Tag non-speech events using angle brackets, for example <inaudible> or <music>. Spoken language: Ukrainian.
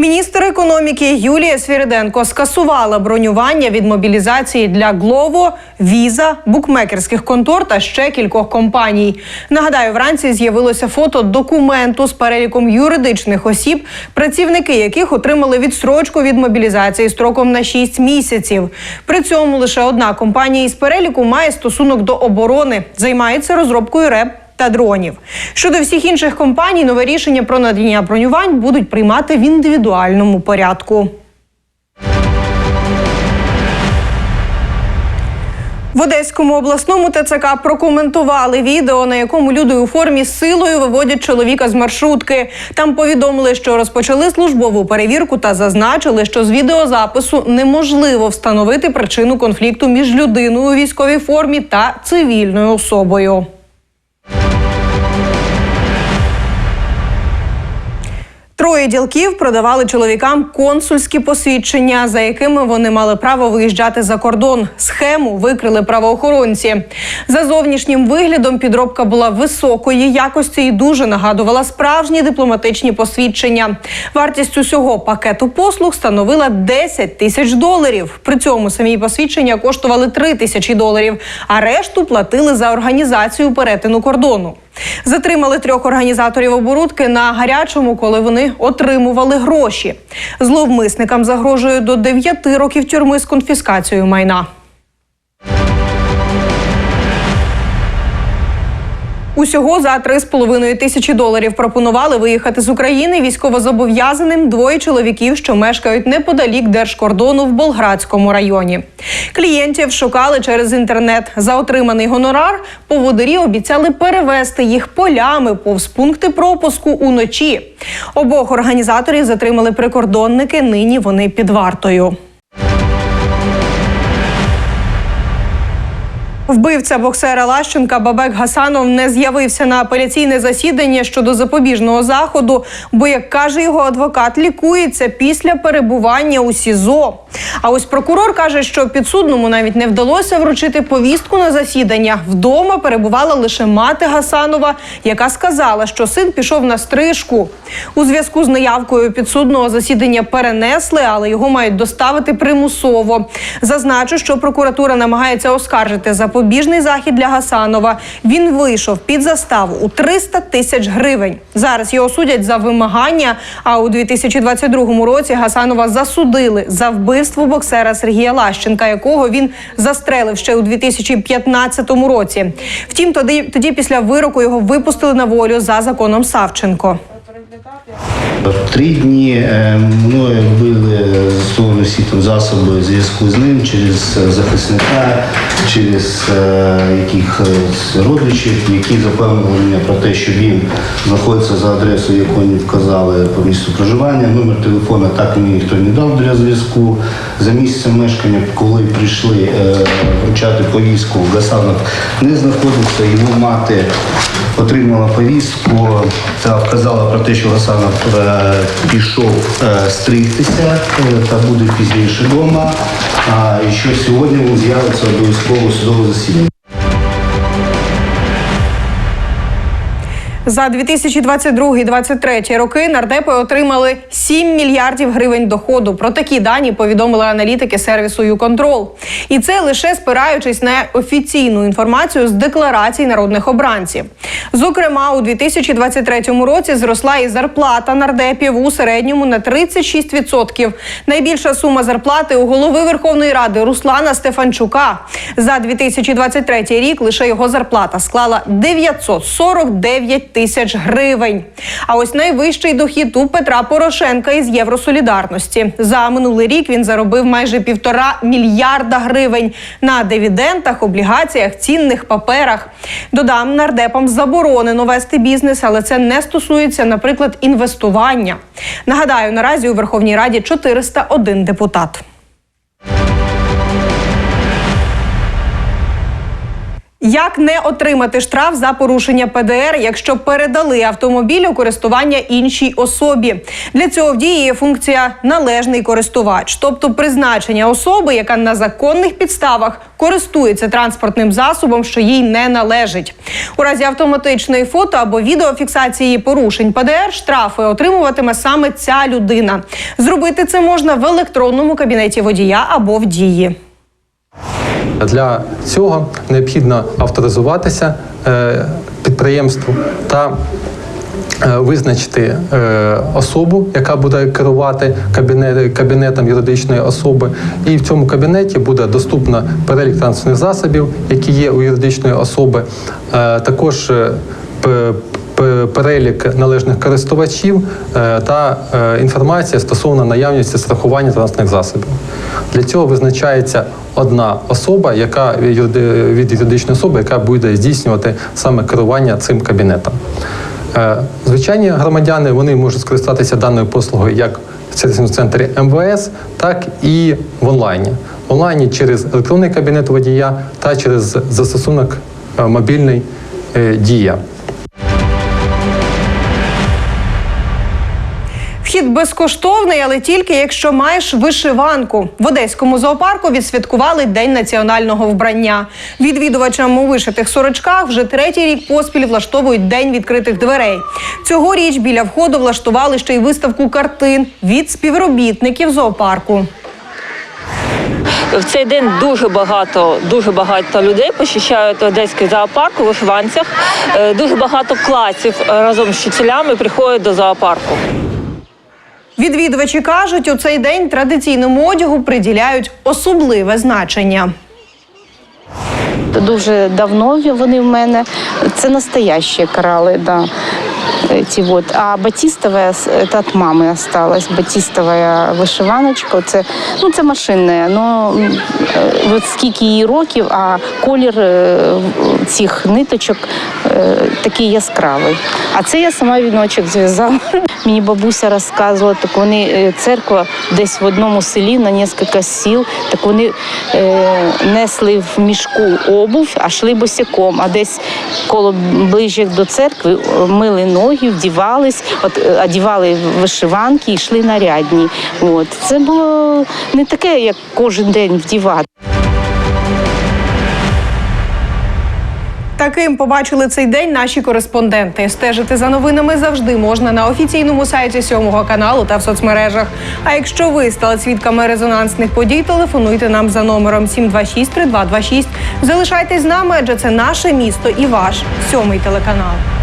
Міністр економіки Юлія Свіриденко скасувала бронювання від мобілізації для Глово, Віза, букмекерських контор та ще кількох компаній. Нагадаю, вранці з'явилося фото документу з переліком юридичних осіб, працівники яких отримали відстрочку від мобілізації строком на 6 місяців. При цьому лише одна компанія із переліку має стосунок до оборони, займається розробкою РЕП та дронів. Щодо всіх інших компаній, нове рішення про надання бронювань будуть приймати в індивідуальному порядку. В Одеському обласному ТЦК прокоментували відео, на якому люди у формі з силою виводять чоловіка з маршрутки. Там повідомили, що розпочали службову перевірку та зазначили, що з відеозапису неможливо встановити причину конфлікту між людиною у військовій формі та цивільною особою. Троє ділків продавали чоловікам консульські посвідчення, за якими вони мали право виїжджати за кордон. Схему викрили правоохоронці. За зовнішнім виглядом підробка була високої якості і дуже нагадувала справжні дипломатичні посвідчення. Вартість усього пакету послуг становила 10 тисяч доларів. При цьому самі посвідчення коштували 3 тисячі доларів, а решту платили за організацію перетину кордону. Затримали трьох організаторів оборудки на гарячому, коли вони отримували гроші. Зловмисникам загрожує до 9 років тюрми з конфіскацією майна. Усього за 3,5 тисячі доларів пропонували виїхати з України військовозобов'язаним двоє чоловіків, що мешкають неподалік держкордону в Болградському районі. Клієнтів шукали через інтернет. За отриманий гонорар поводирі обіцяли перевезти їх полями повз пункти пропуску уночі. Обох організаторів затримали прикордонники. Нині вони під вартою. Вбивця боксера Лащенка Бабек Гасанов не з'явився на апеляційне засідання щодо запобіжного заходу, бо, як каже його адвокат, лікується після перебування у СІЗО. А ось прокурор каже, що підсудному навіть не вдалося вручити повістку на засідання. Вдома перебувала лише мати Гасанова, яка сказала, що син пішов на стрижку. У зв'язку з неявкою підсудного засідання перенесли, але його мають доставити примусово. Зазначу, що прокуратура намагається оскаржити запобіжний захід для Гасанова. Він вийшов під заставу у 300 тисяч гривень. Зараз його судять за вимагання. А у 2022 році Гасанова засудили за вбивство боксера Сергія Лащенка, якого він застрелив ще у 2015 році. Втім, тоді, тоді після вироку його випустили на волю за законом Савченко. Три дні е, мною били застосовані всі там засоби зв'язку з ним через е, захисника, через е, якихось родичів, які запевнили мене про те, що він знаходиться за адресою, яку мені вказали по місцю проживання. Номер телефона так мені ніхто не дав для зв'язку. За місцем мешкання, коли прийшли вручати повістку, Гасанов не знаходився. Його мати отримала повістку та вказала про те, що Гасанов пішов е, стригтися е, та буде пізніше вдома. А що сьогодні він з'явиться обов'язково судове засідання. За 2022-2023 роки нардепи отримали 7 мільярдів гривень доходу. Про такі дані повідомили аналітики сервісу «Юконтрол». І це лише спираючись на офіційну інформацію з декларацій народних обранців. Зокрема, у 2023 році зросла і зарплата нардепів у середньому на 36%. Найбільша сума зарплати у голови Верховної Ради Руслана Стефанчука. За 2023 рік лише його зарплата склала 949 тисяч гривень. А ось найвищий дохід у Петра Порошенка із Євросолідарності. За минулий рік він заробив майже півтора мільярда гривень на дивідендах, облігаціях, цінних паперах. Додам нардепам заборонено вести бізнес, але це не стосується, наприклад, інвестування. Нагадаю, наразі у Верховній Раді 401 депутат. Як не отримати штраф за порушення ПДР, якщо передали автомобіль у користування іншій особі? Для цього в дії є функція належний користувач, тобто призначення особи, яка на законних підставах користується транспортним засобом, що їй не належить. У разі автоматичної фото або відеофіксації порушень ПДР штрафи отримуватиме саме ця людина. Зробити це можна в електронному кабінеті водія або в дії. Для цього необхідно авторизуватися е, підприємству та е, визначити е, особу, яка буде керувати кабінет, кабінетом юридичної особи. І в цьому кабінеті буде доступно перелік транспортних засобів, які є у юридичної особи. Також перелік належних користувачів та інформація стосовно наявності страхування транспортних засобів. Для цього визначається одна особа, яка від юридичної особи, яка буде здійснювати саме керування цим кабінетом. Е, Звичайні громадяни вони можуть скористатися даною послугою як в сервісному центрі МВС, так і в онлайні. В онлайні через електронний кабінет водія та через застосунок е, мобільний е, дія. Безкоштовний, але тільки якщо маєш вишиванку. В одеському зоопарку відсвяткували День національного вбрання. Відвідувачам у вишитих сорочках вже третій рік поспіль влаштовують день відкритих дверей. Цьогоріч біля входу влаштували ще й виставку картин від співробітників зоопарку. В цей день дуже багато, дуже багато людей посіщають одеський зоопарк у вишиванцях. Е, Дуже багато класів разом з вчителями приходять до зоопарку. Відвідувачі кажуть, у цей день традиційному одягу приділяють особливе значення. Дуже давно вони в мене. Це настоящі крали. да Эти вот. А батистовая с- это от мамы осталась. Батистовая вишиваночка. Це, ну, це машинне. Но м, е, от скільки їй років, а колір е, в- цих ниточок е, такий яскравий. А це я сама віночок зв'язала. <laughs> Мені бабуся розказувала, так вони е, церква десь в одному селі на кілька сіл, так вони е, несли в мішку обув, а йшли босяком. А десь коло ближче до церкви е, мили ноги, вдівались, от, е, одівали вишиванки і йшли нарядні. От. Це було не таке, як кожен день вдівати. Таким побачили цей день наші кореспонденти. Стежити за новинами завжди можна на офіційному сайті сьомого каналу та в соцмережах. А якщо ви стали свідками резонансних подій, телефонуйте нам за номером 726 3226. Залишайтесь з нами, адже це наше місто і ваш сьомий телеканал.